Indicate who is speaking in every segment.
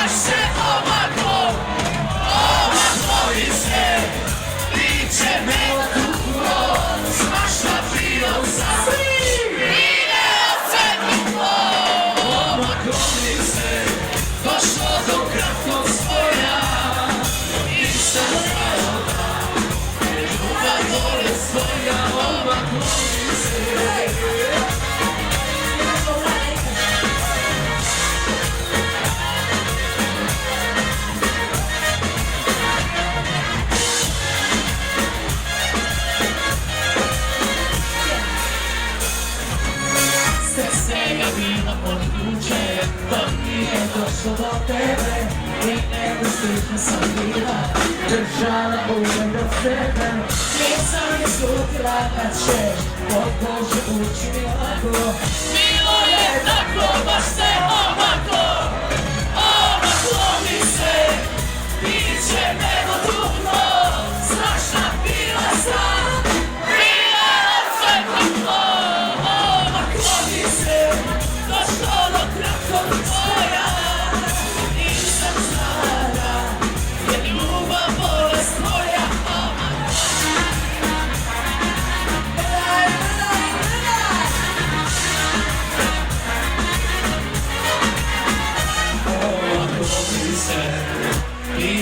Speaker 1: myself. віно пахнуче, пахне дошло тебе, і не вистихне сумніва, держала уме до себе, лісами сутила каче, о Боже, учила, мило є тако,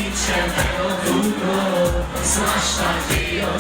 Speaker 1: Idzie długo Zwłaszcza chwila